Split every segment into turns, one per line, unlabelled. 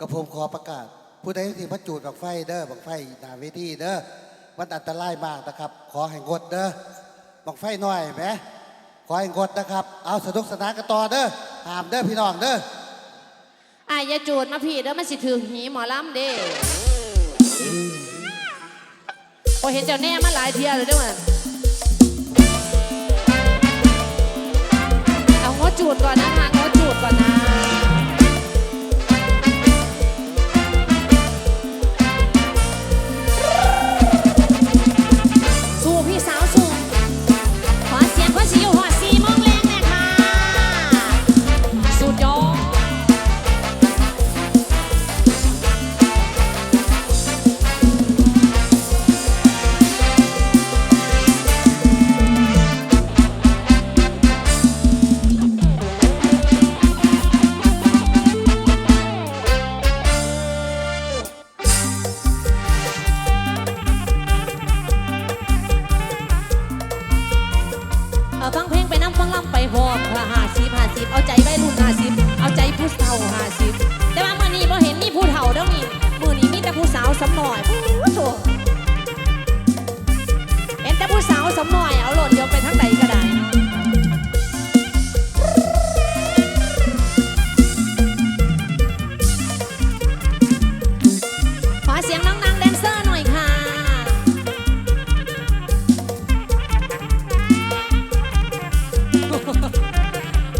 กับผมขอประกาศ ผู้ใดที่มาจูดบังไฟเด้อบังไฟหน้าเวทีเด้อมันอันตรายมากนะครับ ขอให้งดเด้อบังไฟน้อยไหมขอให้งดนะครับ เอาสนุกสนานกันต่อเด้อห้ามเด้อพี่น้องเด้อ
อายอย่าจูดมาพี่เด้อมันสิถึงหีหมอลำเด้โอ้เห็นเจ้าแน่มาหลายเที่ยเลยเด้อมัน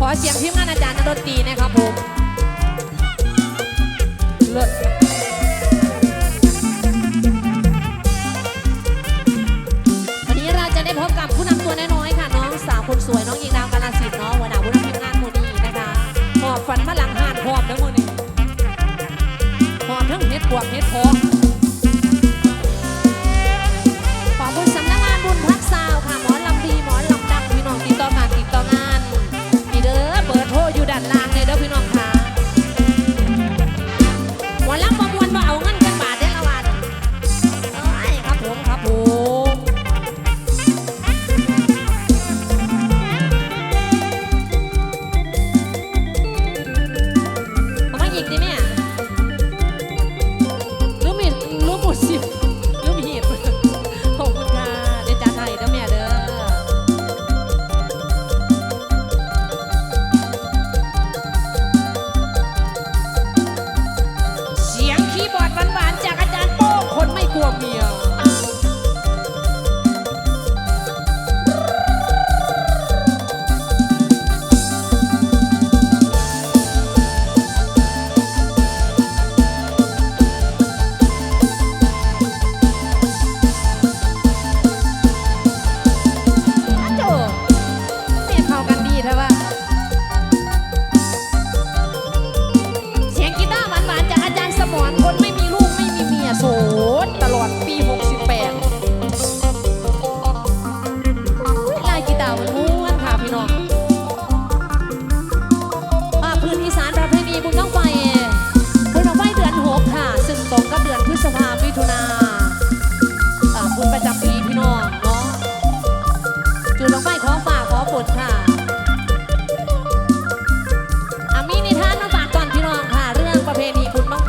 อเสียงทีมงานอาจารย์นดนตรีนะครับผมเลิศวันนี้เราจะได้พบกับผู้นำตัวน้อยๆค่ะน้องสาวคนสวยน้องยิงดาวกาลสิทธิ์เนาะหัวหน้าผู้นำทีมงานหมูนีนะคะหอบฝันมาหลังหานหอบทั้งหมือนี้หอบทั้งเฮ็ดปวกเฮ็ดพอ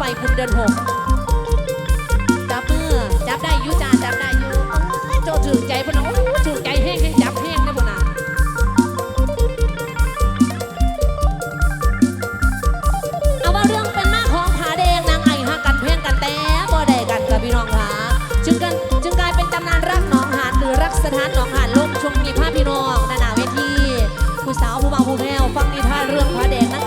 บุญบังไฟบุญเดือนหกจับมือจับได้ยุจาจับได้ยุโจถือใจพนอ้ถือใจแห้งให้จับแห้งได้พนนะเอาว่าเรื่องเป็นมาของผาแดงนางไอหักกันเพ่งกันแต่บ่ได้กันกับพี่น้องค่ะจึงกันจึงกลายเป็นตำนานรักหนองหานหรือรักสถานหนองหานลมช่วงมีภาพพี่น้องนานาเวทีผู้สาวผู้บ่าวผู้แพ้วฟังนิทานเรื่องผาแดงนางไอสมบูรณ์น้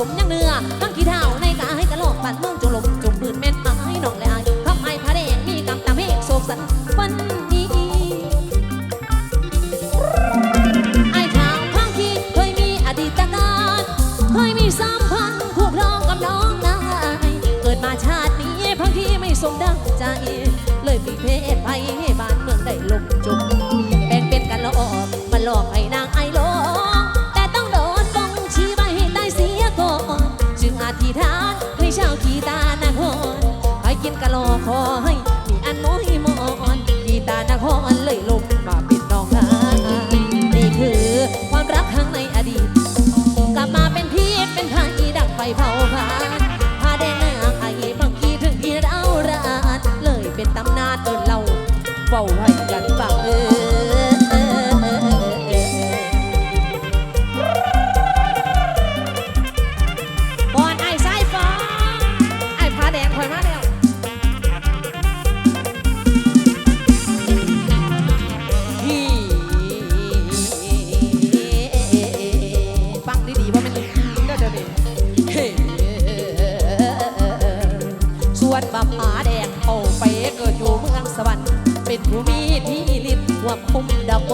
sống nhắc nữa กะลอคอให้มีอันน้อยมอนดีตานคนเลยลงมาเป็นน้องลานี่คือความรักครั้งในอดีต กลับมาเป็นพีษเป็นพาอีดักไปเผาผลาญพาแดงนางไอ้บังกีถึงพีนร้ารานเลยเป็นตำนานเอินเราเฝ้าให้กันฟัง ไป็นผู้มีที่ลิบว่าคุมดาวบ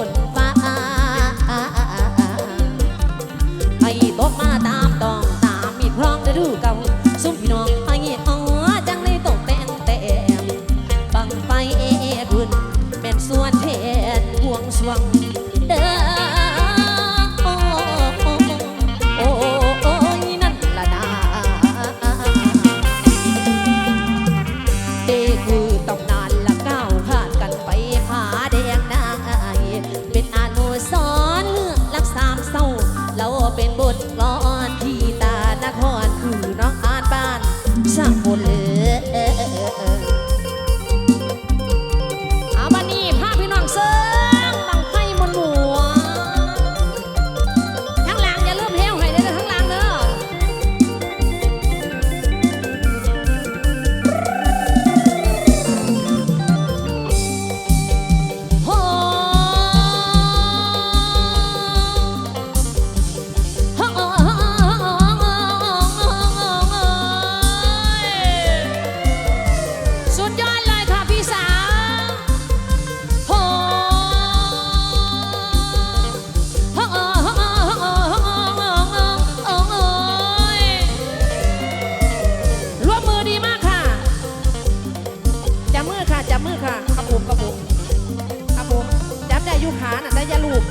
ะลูก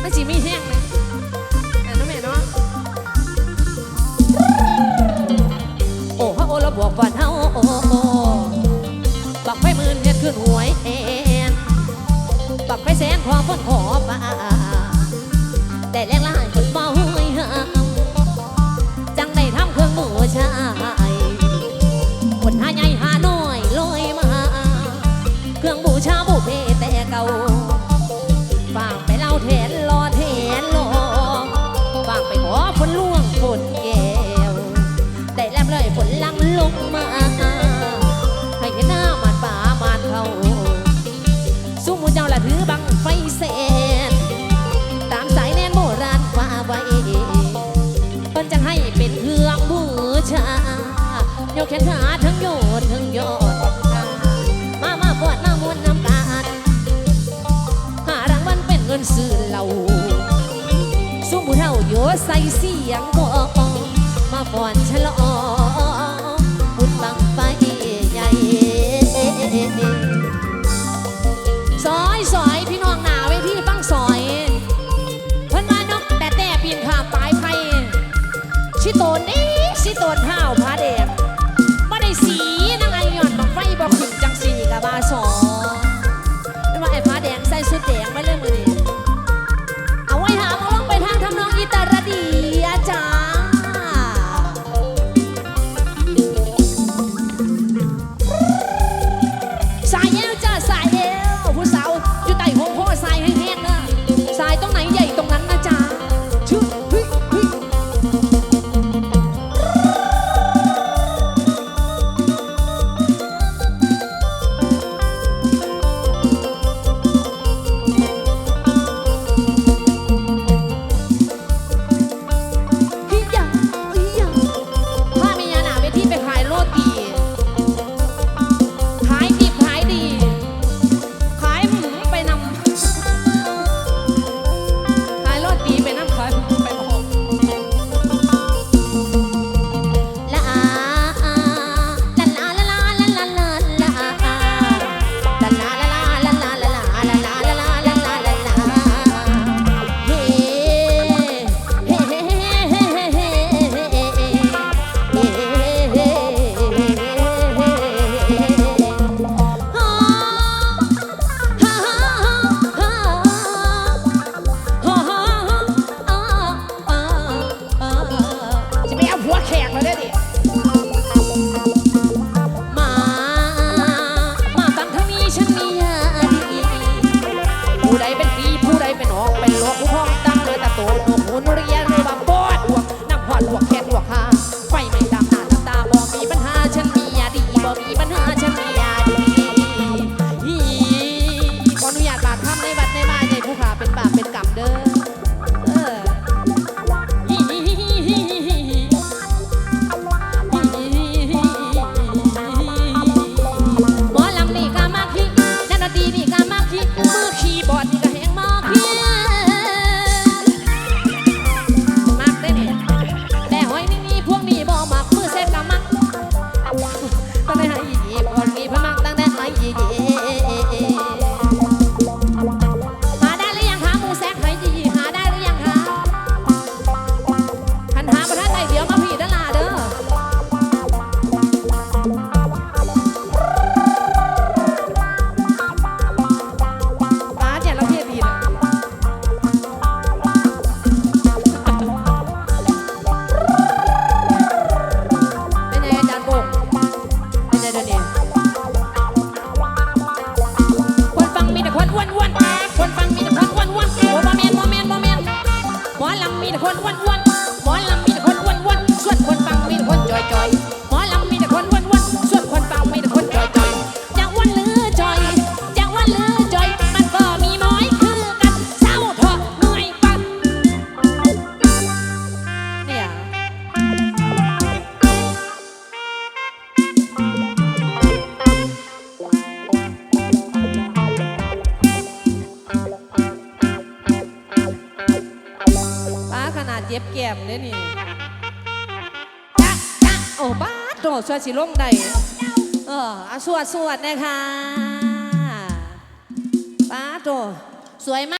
ไม่สีไม่แห้งเลยอันนั้นแม่เนาะโอ้ฮะโอ้เราบอกว่าเฮาโอ้โอ้บักไฟมื่นเฮ็ดขึ้นหวยแอนบักไฟแสนความพ้นขอป่าแต่แรงละ ชายกแขนขาทั้ มเด้นี่จ๊ะจ๊ะโอ้บ้าดโดดสวดสิลงได้เออเอาสวดสวดนะคะป้าดโดดสวยมาก